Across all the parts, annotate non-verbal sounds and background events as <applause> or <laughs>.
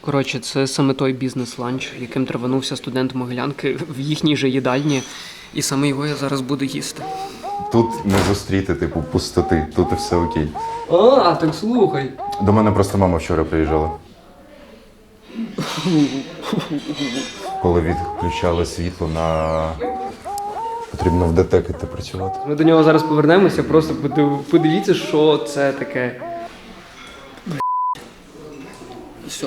Коротше, це саме той бізнес-ланч, яким траванувся студент Могилянки в їхній же їдальні, і саме його я зараз буду їсти. Тут не зустріти, типу, пустоти, тут і все окей. А, так слухай. До мене просто мама вчора приїжджала. Коли відключали світло на. Потрібно в ДТЕК іти працювати. Ми до нього зараз повернемося, просто подив- подивіться, що це таке. Все.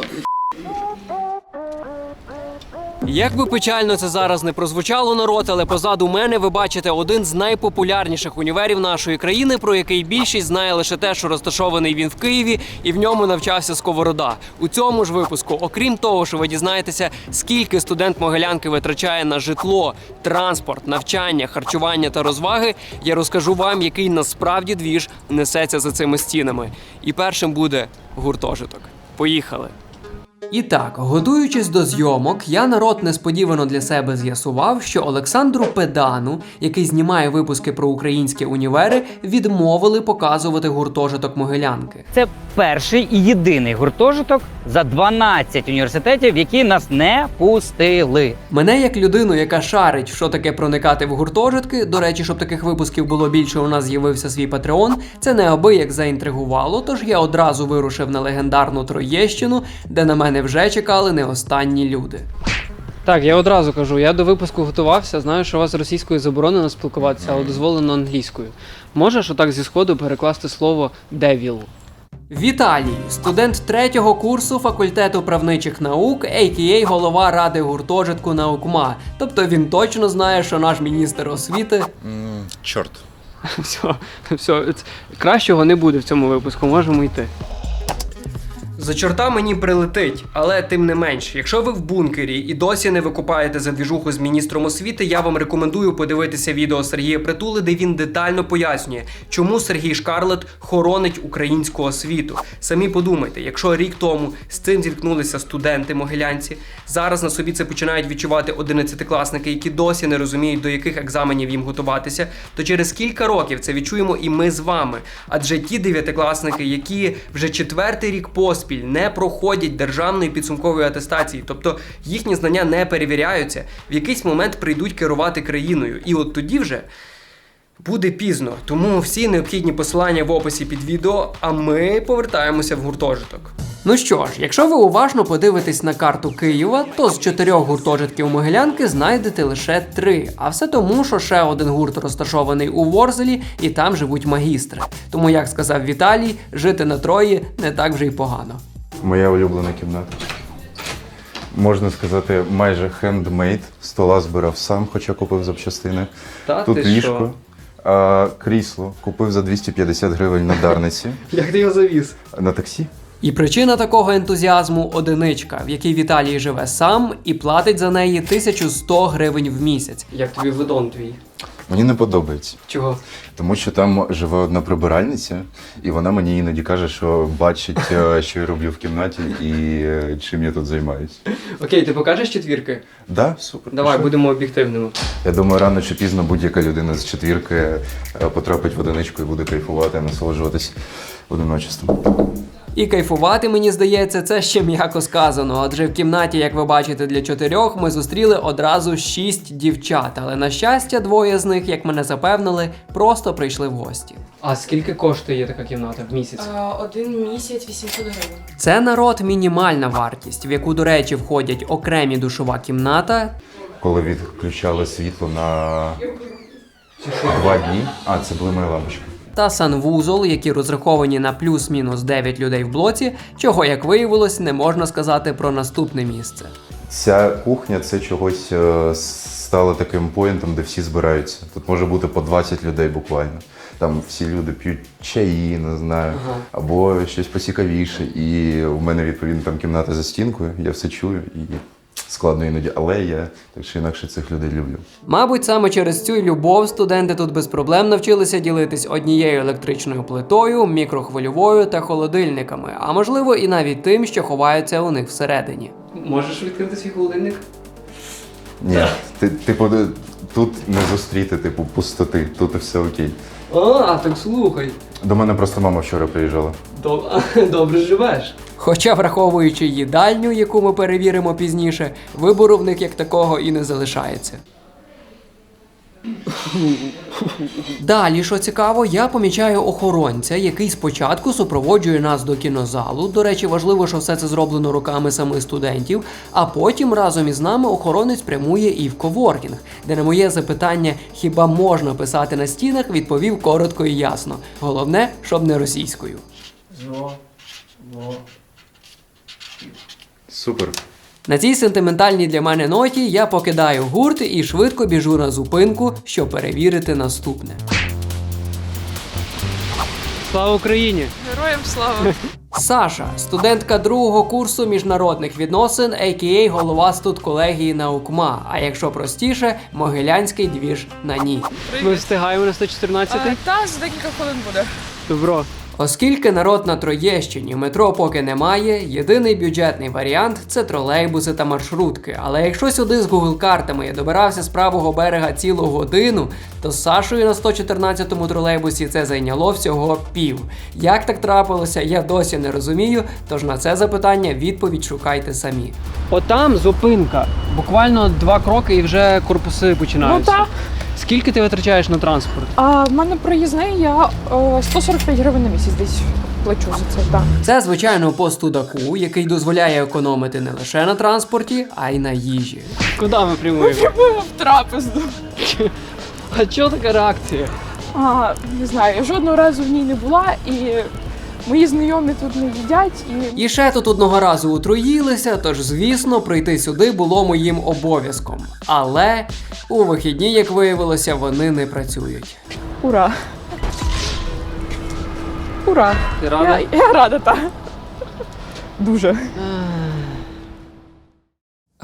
Як би печально це зараз не прозвучало народ, але позаду мене ви бачите один з найпопулярніших універів нашої країни, про який більшість знає лише те, що розташований він в Києві, і в ньому навчався Сковорода. У цьому ж випуску, окрім того, що ви дізнаєтеся, скільки студент Могилянки витрачає на житло, транспорт, навчання, харчування та розваги, я розкажу вам, який насправді двіж несеться за цими стінами. І першим буде гуртожиток. Поїхали. І так, готуючись до зйомок, я народ несподівано для себе з'ясував, що Олександру Педану, який знімає випуски про українські універи, відмовили показувати гуртожиток Могилянки. Це перший і єдиний гуртожиток за 12 університетів, які нас не пустили. Мене як людину, яка шарить, що таке проникати в гуртожитки. До речі, щоб таких випусків було більше, у нас з'явився свій Патреон. Це неабияк заінтригувало, тож я одразу вирушив на легендарну Троєщину, де на мене вже чекали не останні люди. Так, я одразу кажу, я до випуску готувався, знаю, що у вас російською заборонено спілкуватися, але дозволено англійською. Можеш отак зі сходу перекласти слово девіл? Віталій, студент третього курсу факультету правничих наук, а.к.а. голова ради гуртожитку наукма. Тобто він точно знає, що наш міністр освіти. Чорт. <laughs> Все, все, кращого не буде в цьому випуску, можемо йти. За чорта мені прилетить, але тим не менш, якщо ви в бункері і досі не викупаєте за двіжуху з міністром освіти, я вам рекомендую подивитися відео Сергія Притули, де він детально пояснює, чому Сергій Шкарлет хоронить українську освіту. Самі подумайте, якщо рік тому з цим зіткнулися студенти могилянці, зараз на собі це починають відчувати одинадцятикласники, які досі не розуміють, до яких екзаменів їм готуватися, то через кілька років це відчуємо і ми з вами. Адже ті дев'ятикласники, які вже четвертий рік поспіль не проходять державної підсумкової атестації, тобто їхні знання не перевіряються, в якийсь момент прийдуть керувати країною. І от тоді вже. Буде пізно, тому всі необхідні посилання в описі під відео, а ми повертаємося в гуртожиток. Ну що ж, якщо ви уважно подивитесь на карту Києва, то з чотирьох гуртожитків Могилянки знайдете лише три. А все тому, що ще один гурт розташований у Ворзелі, і там живуть магістри. Тому, як сказав Віталій, жити на Трої не так вже й погано. Моя улюблена кімната. Можна сказати, майже хендмейд. Стола збирав сам, хоча купив запчастини. Та Тут ти ліжко. А, крісло купив за 250 гривень на Дарниці. Як ти його завіз? На таксі. І причина такого ентузіазму одиничка, в якій Віталій живе сам і платить за неї 1100 гривень в місяць. Як тобі видон твій? Мені не подобається. Чого? Тому що там живе одна прибиральниця, і вона мені іноді каже, що бачить, е, що я роблю в кімнаті і е, чим я тут займаюсь. Окей, ти покажеш четвірки? Да, супер. Давай, пішли. будемо об'єктивними. Я думаю, рано чи пізно будь-яка людина з четвірки е, потрапить в одиничку і буде кайфувати, насолоджуватись одиночеством. І кайфувати, мені здається, це ще м'яко сказано. Адже в кімнаті, як ви бачите, для чотирьох ми зустріли одразу шість дівчат. Але на щастя, двоє з них, як мене запевнили, просто прийшли в гості. А скільки коштує така кімната в місяць? Е, Один місяць 800 гривень. Це народ мінімальна вартість, в яку, до речі, входять окремі душова кімната, Коли відключали світло на два дні. А, це були мої лампочки. Та санвузол, які розраховані на плюс-мінус 9 людей в блоці, чого, як виявилось, не можна сказати про наступне місце. Ця кухня це чогось е, стало таким поєнтом, де всі збираються. Тут може бути по 20 людей буквально. Там всі люди п'ють чаї, не знаю, Ага. або щось поцікавіше. І в мене відповідно там кімната за стінкою, я все чую і складно іноді, але я так чи інакше цих людей люблю. Мабуть, саме через цю любов студенти тут без проблем навчилися ділитись однією електричною плитою, мікрохвильовою та холодильниками, а можливо і навіть тим, що ховається у них всередині. Можеш відкрити свій холодильник? Ні, ти, типу, тут не зустріти, типу, пустоти, тут і все окей. А, так слухай. До мене просто мама вчора приїжджала. <laughs> Добре живеш. Хоча, враховуючи їдальню, яку ми перевіримо пізніше, вибору в них як такого і не залишається. Далі, що цікаво, я помічаю охоронця, який спочатку супроводжує нас до кінозалу. До речі, важливо, що все це зроблено руками самих студентів. А потім разом із нами охоронець прямує і в коворкінг, де на моє запитання, хіба можна писати на стінах, відповів коротко і ясно. Головне, щоб не російською. Супер. На цій сентиментальній для мене ноті я покидаю гурт і швидко біжу на зупинку, щоб перевірити наступне. Слава Україні! Героям слава! Саша, студентка другого курсу міжнародних відносин, а.к.а. голова студколегії наукма. А якщо простіше, могилянський двіж на ній. Ми встигаємо на 114 Е, Та за декілька хвилин буде. Добро. Оскільки народ на Троєщині метро поки немає, єдиний бюджетний варіант це тролейбуси та маршрутки. Але якщо сюди з Google картами я добирався з правого берега цілу годину, то з Сашою на 114-му тролейбусі це зайняло всього пів. Як так трапилося, я досі не розумію. Тож на це запитання відповідь шукайте самі. Отам зупинка. Буквально два кроки і вже корпуси починаються. Ну так. Скільки ти витрачаєш на транспорт? А в мене проїзний, я е, 145 гривень на місяць десь плачу за це. Так. Це звичайно по студаку, який дозволяє економити не лише на транспорті, а й на їжі. Куди ми прямуємо? Прямуємо в трапезну. А чого така реакція? А, не знаю, я жодного разу в ній не була і мої знайомі тут не їдять і. І ще тут одного разу утруїлися, тож, звісно, прийти сюди було моїм обов'язком. Але у вихідні, як виявилося, вони не працюють. Ура! Ура! Ти рада? Я, я рада, так. Дуже.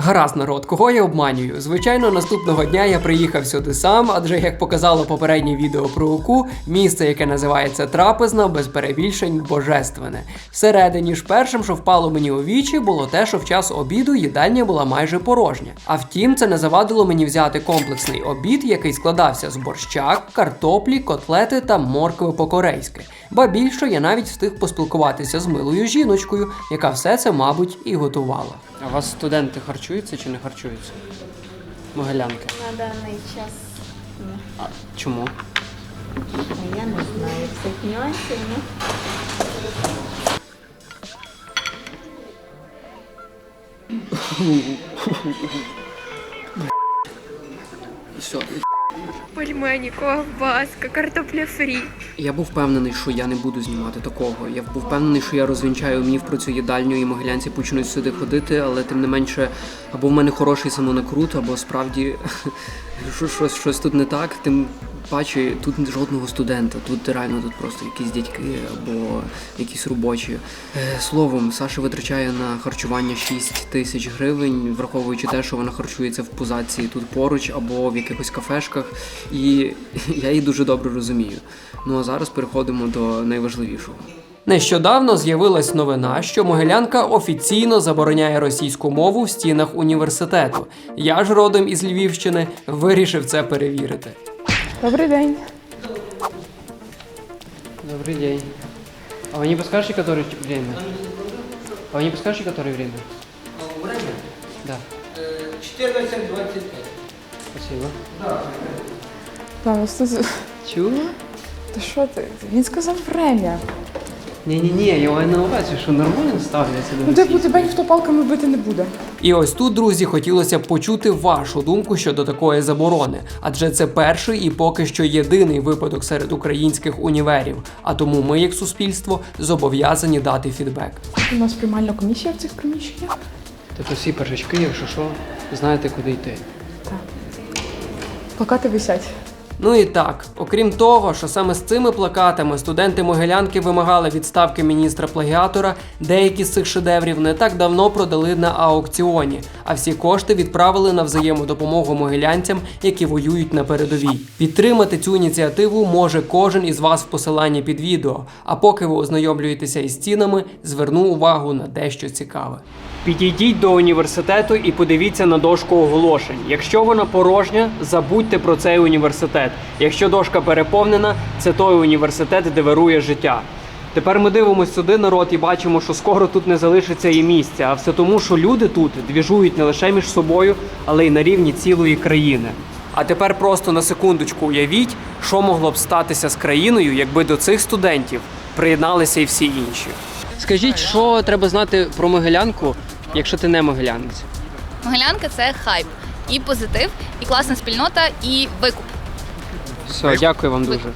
Гаразд, народ, кого я обманюю? Звичайно, наступного дня я приїхав сюди сам, адже як показало попереднє відео про УКУ, місце, яке називається трапезна, без перебільшень божественне. Всередині ж першим, що впало мені у вічі, було те, що в час обіду їдальня була майже порожня. А втім, це не завадило мені взяти комплексний обід, який складався з борща, картоплі, котлети та моркви по-корейськи. Ба більше я навіть встиг поспілкуватися з милою жіночкою, яка все це, мабуть, і готувала. А у вас студенти харчуються чи не харчуються? Могилянки. На даний час ні. А чому? я не знаю всіх нюансів. Ну. Все, Пельмені, ковбаска, картопля фрі. Я був впевнений, що я не буду знімати такого. Я був впевнений, що я розвінчаю міф про цю їдальню і могилянці почнуть сюди ходити, але тим не менше, або в мене хороший самонакрут, або справді що- щось, щось тут не так. Тим паче тут жодного студента. Тут реально тут просто якісь дядьки або якісь робочі. Е, Словом, Саша витрачає на харчування 6 тисяч гривень, враховуючи те, що вона харчується в пузації тут поруч або в якихось кафешках. І <laughs> я її дуже добре розумію. Ну а зараз переходимо до найважливішого. Нещодавно з'явилась новина, що Могилянка офіційно забороняє російську мову в стінах університету. Я ж родом із Львівщини вирішив це перевірити. Добрий день. Добрый день. А вы не подскажете, которое ч- время? А вы не подскажете, которое время? Время? Да. 14.25. Спасибо. Та, це- Чего? Та що ти? Він сказав время. Не-не-не, я маю на увазі, що нормально ставляться до Ну, типу, тебе ніхто палками бити не буде. І ось тут, друзі, хотілося б почути вашу думку щодо такої заборони, адже це перший і поки що єдиний випадок серед українських універів. А тому ми, як суспільство, зобов'язані дати фідбек. У нас приймальна комісія в цих приміщеннях. Тобто всі першачки, якщо що, знаєте, куди йти. Плакати висять. Ну і так, окрім того, що саме з цими плакатами студенти Могилянки вимагали відставки міністра плагіатора, деякі з цих шедеврів не так давно продали на аукціоні, а всі кошти відправили на взаємодопомогу могилянцям, які воюють на передовій. Підтримати цю ініціативу може кожен із вас в посиланні під відео. А поки ви ознайомлюєтеся із цінами, зверну увагу на дещо цікаве. Підійдіть до університету і подивіться на дошку оголошень. Якщо вона порожня, забудьте про цей університет. Якщо дошка переповнена, це той університет, де вирує життя. Тепер ми дивимося сюди народ і бачимо, що скоро тут не залишиться і місця. А все тому, що люди тут двіжують не лише між собою, але й на рівні цілої країни. А тепер просто на секундочку уявіть, що могло б статися з країною, якби до цих студентів приєдналися і всі інші. Скажіть, що треба знати про Могилянку, якщо ти не могилянець? Могилянка це хайп, і позитив, і класна спільнота, і викуп. Все, дякую вам дуже.